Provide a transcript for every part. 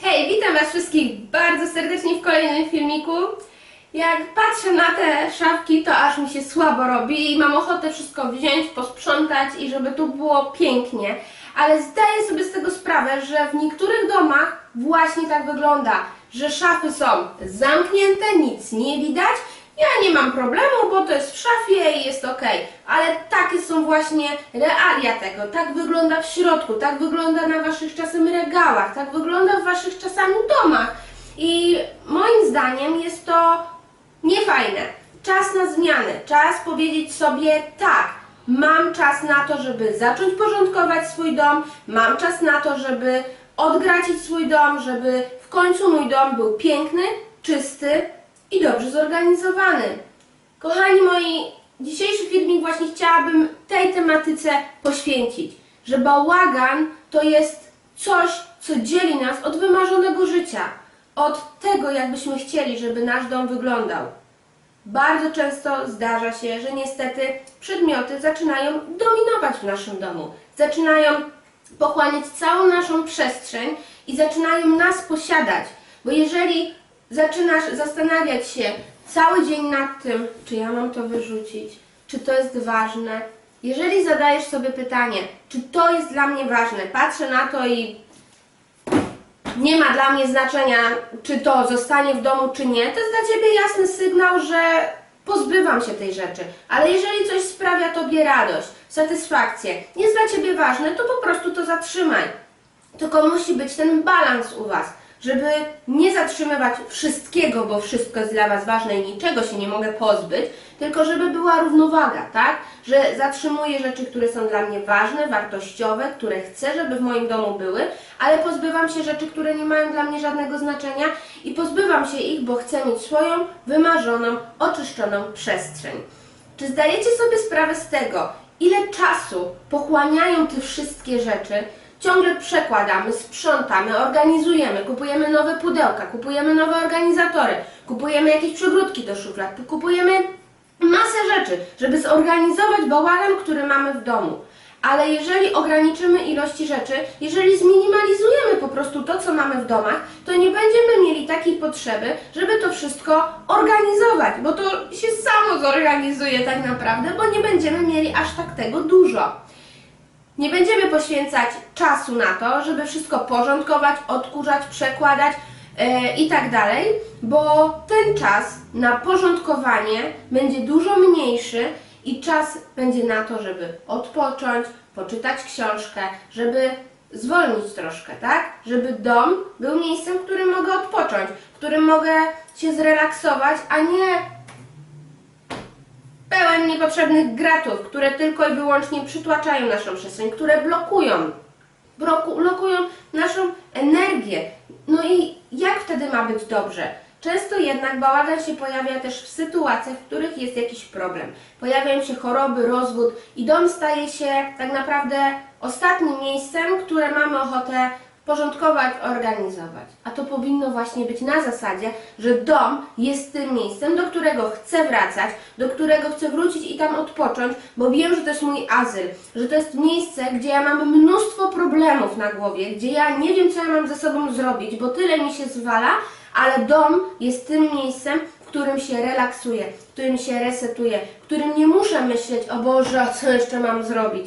Hej, witam Was wszystkich bardzo serdecznie w kolejnym filmiku. Jak patrzę na te szafki, to aż mi się słabo robi i mam ochotę wszystko wziąć, posprzątać i żeby tu było pięknie. Ale zdaję sobie z tego sprawę, że w niektórych domach właśnie tak wygląda, że szafy są zamknięte, nic nie widać. Ja nie mam problemu, bo to jest w szafie i jest ok. Ale takie są właśnie realia tego. Tak wygląda w środku, tak wygląda na waszych czasem regałach, tak wygląda w waszych czasami domach. I moim zdaniem jest to niefajne. Czas na zmiany, czas powiedzieć sobie tak. Mam czas na to, żeby zacząć porządkować swój dom, mam czas na to, żeby odgracić swój dom, żeby w końcu mój dom był piękny, czysty i dobrze zorganizowany. Kochani moi, dzisiejszy filmik właśnie chciałabym tej tematyce poświęcić, że bałagan to jest coś, co dzieli nas od wymarzonego życia, od tego, jakbyśmy chcieli, żeby nasz dom wyglądał. Bardzo często zdarza się, że niestety przedmioty zaczynają dominować w naszym domu, zaczynają pochłaniać całą naszą przestrzeń i zaczynają nas posiadać. Bo jeżeli zaczynasz zastanawiać się cały dzień nad tym, czy ja mam to wyrzucić, czy to jest ważne, jeżeli zadajesz sobie pytanie, czy to jest dla mnie ważne, patrzę na to i nie ma dla mnie znaczenia, czy to zostanie w domu, czy nie, to jest dla Ciebie jasny sygnał, że pozbywam się tej rzeczy. Ale jeżeli coś sprawia Tobie radość, satysfakcję, jest dla Ciebie ważne, to po prostu to zatrzymaj. Tylko musi być ten balans u Was, żeby nie zatrzymywać wszystkiego, bo wszystko jest dla Was ważne i niczego się nie mogę pozbyć, tylko żeby była równowaga, tak? Że zatrzymuję rzeczy, które są dla mnie ważne, wartościowe, które chcę, żeby w moim domu były, ale pozbywam się rzeczy, które nie mają dla mnie żadnego znaczenia i pozbywam się ich, bo chcę mieć swoją wymarzoną, oczyszczoną przestrzeń. Czy zdajecie sobie sprawę z tego, ile czasu pochłaniają te wszystkie rzeczy? Ciągle przekładamy, sprzątamy, organizujemy, kupujemy nowe pudełka, kupujemy nowe organizatory, kupujemy jakieś przygródki do szuflad, kupujemy masę rzeczy, żeby zorganizować bałagan, który mamy w domu. Ale jeżeli ograniczymy ilości rzeczy, jeżeli zminimalizujemy po prostu to, co mamy w domach, to nie będziemy mieli takiej potrzeby, żeby to wszystko organizować, bo to się samo zorganizuje tak naprawdę, bo nie będziemy mieli aż tak tego dużo. Nie będziemy poświęcać czasu na to, żeby wszystko porządkować, odkurzać, przekładać e, i tak dalej, bo ten czas na porządkowanie będzie dużo mniejszy i czas będzie na to, żeby odpocząć, poczytać książkę, żeby zwolnić troszkę, tak? Żeby dom był miejscem, w którym mogę odpocząć, w którym mogę się zrelaksować, a nie pełen niepotrzebnych gratów, które tylko i wyłącznie przytłaczają naszą przestrzeń, które blokują, bloku, blokują naszą energię. No i jak wtedy ma być dobrze? Często jednak bałagan się pojawia też w sytuacjach, w których jest jakiś problem. Pojawiają się choroby, rozwód i dom staje się tak naprawdę ostatnim miejscem, które mamy ochotę porządkować, organizować. A to powinno właśnie być na zasadzie, że dom jest tym miejscem, do którego chcę wracać, do którego chcę wrócić i tam odpocząć, bo wiem, że to jest mój azyl, że to jest miejsce, gdzie ja mam mnóstwo problemów na głowie, gdzie ja nie wiem, co ja mam ze sobą zrobić, bo tyle mi się zwala, ale dom jest tym miejscem, w którym się relaksuję, w którym się resetuję, w którym nie muszę myśleć, o Boże, co jeszcze mam zrobić.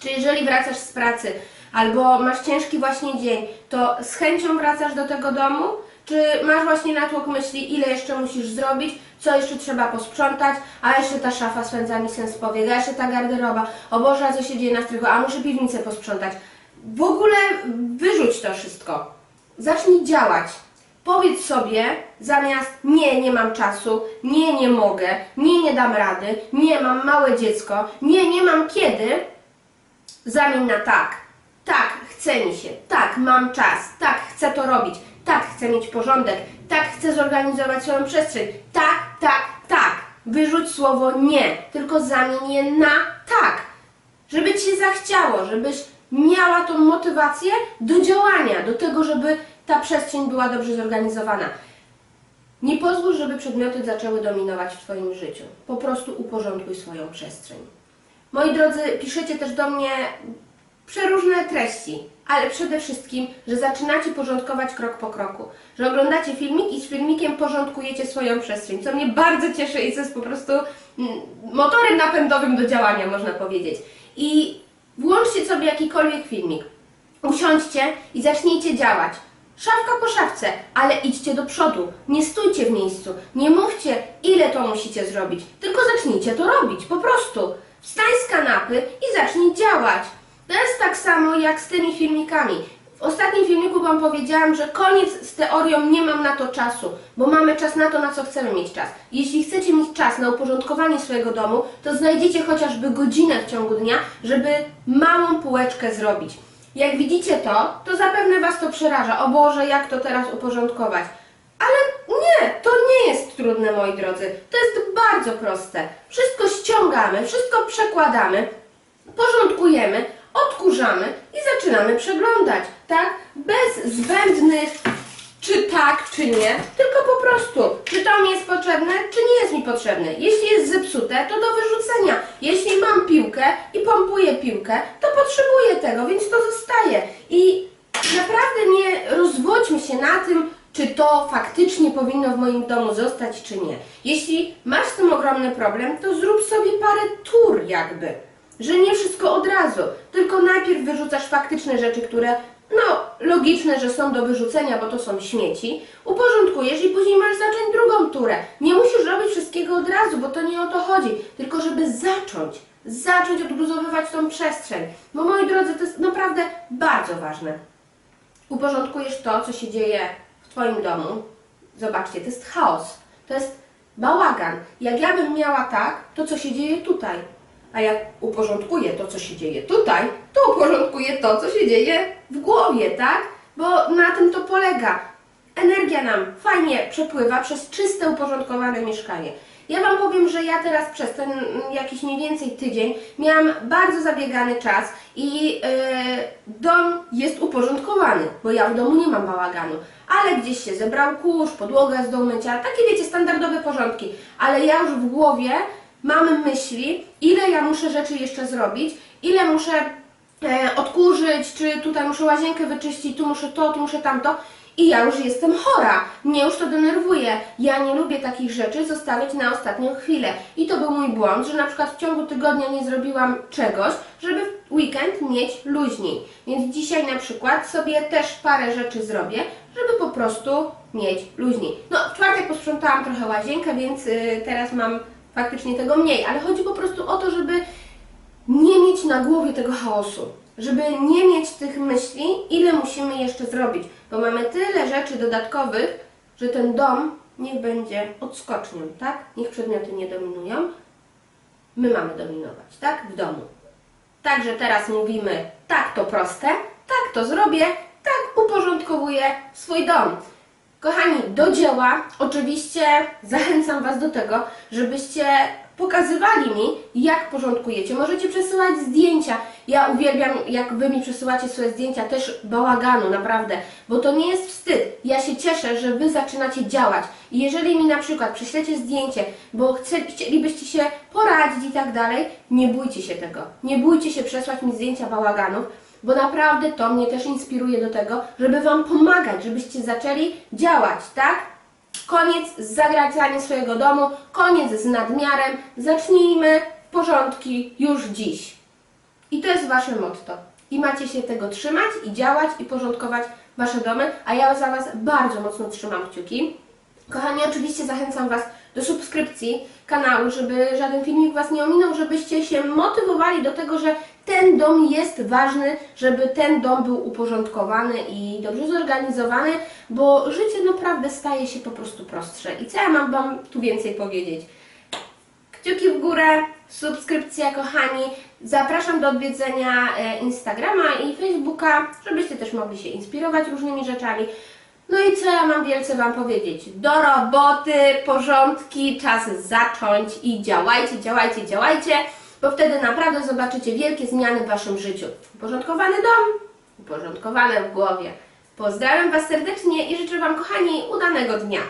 Czy jeżeli wracasz z pracy albo masz ciężki właśnie dzień, to z chęcią wracasz do tego domu? Czy masz właśnie natłok myśli, ile jeszcze musisz zrobić, co jeszcze trzeba posprzątać, a jeszcze ta szafa spędza mi sens powiek, a jeszcze ta garderoba, o Boże, a co się dzieje na strychu, a muszę piwnicę posprzątać. W ogóle wyrzuć to wszystko. Zacznij działać. Powiedz sobie zamiast nie, nie mam czasu, nie, nie mogę, nie, nie dam rady, nie, mam małe dziecko, nie, nie mam kiedy, Zamień na tak. Chce mi się. Tak, mam czas. Tak, chcę to robić. Tak, chcę mieć porządek. Tak, chcę zorganizować swoją przestrzeń. Tak, tak, tak. Wyrzuć słowo nie, tylko zamień je na tak. Żeby ci się zachciało, żebyś miała tą motywację do działania, do tego, żeby ta przestrzeń była dobrze zorganizowana. Nie pozwól, żeby przedmioty zaczęły dominować w Twoim życiu. Po prostu uporządkuj swoją przestrzeń. Moi drodzy, piszecie też do mnie przeróżne treści, ale przede wszystkim, że zaczynacie porządkować krok po kroku. Że oglądacie filmik i z filmikiem porządkujecie swoją przestrzeń, co mnie bardzo cieszy i co jest po prostu mm, motorem napędowym do działania, można powiedzieć. I włączcie sobie jakikolwiek filmik. Usiądźcie i zacznijcie działać. Szafka po szafce, ale idźcie do przodu. Nie stójcie w miejscu. Nie mówcie, ile to musicie zrobić. Tylko zacznijcie to robić, po prostu. Wstań z kanapy i zacznij działać. To jest tak samo jak z tymi filmikami. W ostatnim filmiku Wam powiedziałam, że koniec z teorią, nie mam na to czasu, bo mamy czas na to, na co chcemy mieć czas. Jeśli chcecie mieć czas na uporządkowanie swojego domu, to znajdziecie chociażby godzinę w ciągu dnia, żeby małą półeczkę zrobić. Jak widzicie to, to zapewne Was to przeraża. O Boże, jak to teraz uporządkować? Ale nie, to nie jest trudne, moi drodzy. To jest bardzo proste. Wszystko ściągamy, wszystko przekładamy, porządkujemy, odkurzamy i zaczynamy przeglądać, tak? Bez zbędnych czy tak, czy nie, tylko po prostu, czy to mi jest potrzebne, czy nie jest mi potrzebne. Jeśli jest zepsute, to do wyrzucenia. Jeśli mam piłkę i pompuję piłkę, to potrzebuję tego, więc to zostaje. I naprawdę nie rozwodźmy się na tym, czy to faktycznie powinno w moim domu zostać, czy nie. Jeśli masz z tym ogromny problem, to zrób sobie parę tur jakby. Że nie wszystko od razu, tylko najpierw wyrzucasz faktyczne rzeczy, które, no, logiczne, że są do wyrzucenia, bo to są śmieci, uporządkujesz i później masz zacząć drugą turę. Nie musisz robić wszystkiego od razu, bo to nie o to chodzi, tylko żeby zacząć, zacząć odgruzowywać tą przestrzeń. Bo moi drodzy, to jest naprawdę bardzo ważne uporządkujesz to, co się dzieje w Twoim domu, zobaczcie, to jest chaos, to jest bałagan. Jak ja bym miała tak, to co się dzieje tutaj. A jak uporządkuję to, co się dzieje tutaj, to uporządkuję to, co się dzieje w głowie, tak? Bo na tym to polega. Energia nam fajnie przepływa przez czyste, uporządkowane mieszkanie. Ja Wam powiem, że ja teraz przez ten mm, jakiś mniej więcej tydzień miałam bardzo zabiegany czas i yy, dom jest uporządkowany, bo ja w domu nie mam bałaganu. Ale gdzieś się zebrał kurz, podłoga jest do umycia, takie wiecie, standardowe porządki. Ale ja już w głowie mam myśli, ile ja muszę rzeczy jeszcze zrobić, ile muszę e, odkurzyć, czy tutaj muszę łazienkę wyczyścić, tu muszę to, tu muszę tamto. I ja już jestem chora, mnie już to denerwuje. Ja nie lubię takich rzeczy zostawiać na ostatnią chwilę. I to był mój błąd, że na przykład w ciągu tygodnia nie zrobiłam czegoś, żeby w weekend mieć luźniej. Więc dzisiaj na przykład sobie też parę rzeczy zrobię, żeby po prostu mieć luźniej. No, w czwartek posprzątałam trochę łazienkę, więc y, teraz mam faktycznie tego mniej, ale chodzi po prostu o to, żeby nie mieć na głowie tego chaosu, żeby nie mieć tych myśli, ile musimy jeszcze zrobić, bo mamy tyle rzeczy dodatkowych, że ten dom niech będzie odskocznią, tak? Niech przedmioty nie dominują. My mamy dominować, tak? W domu. Także teraz mówimy, tak to proste, tak to zrobię, tak uporządkowuję swój dom. Kochani, do dzieła. Oczywiście zachęcam Was do tego, żebyście pokazywali mi, jak porządkujecie. Możecie przesyłać zdjęcia. Ja uwielbiam, jak Wy mi przesyłacie swoje zdjęcia, też bałaganu, naprawdę, bo to nie jest wstyd. Ja się cieszę, że Wy zaczynacie działać. I jeżeli mi na przykład prześlecie zdjęcie, bo chcielibyście się poradzić i tak dalej, nie bójcie się tego. Nie bójcie się przesłać mi zdjęcia bałaganów, bo naprawdę to mnie też inspiruje do tego, żeby Wam pomagać, żebyście zaczęli działać, tak? Koniec z zagradzaniem swojego domu, koniec z nadmiarem, zacznijmy porządki już dziś. I to jest Wasze motto. I macie się tego trzymać i działać i porządkować Wasze domy, a ja za Was bardzo mocno trzymam kciuki. Kochani, oczywiście zachęcam Was do subskrypcji kanału, żeby żaden filmik Was nie ominął, żebyście się motywowali do tego, że ten dom jest ważny, żeby ten dom był uporządkowany i dobrze zorganizowany, bo życie naprawdę staje się po prostu prostsze. I co ja mam Wam tu więcej powiedzieć? Kciuki w górę, subskrypcja kochani. Zapraszam do odwiedzenia e, Instagrama i Facebooka, żebyście też mogli się inspirować różnymi rzeczami. No i co ja mam wielce Wam powiedzieć? Do roboty, porządki, czas zacząć i działajcie, działajcie, działajcie, bo wtedy naprawdę zobaczycie wielkie zmiany w Waszym życiu. Uporządkowany dom, uporządkowane w głowie. Pozdrawiam Was serdecznie i życzę Wam, kochani, udanego dnia.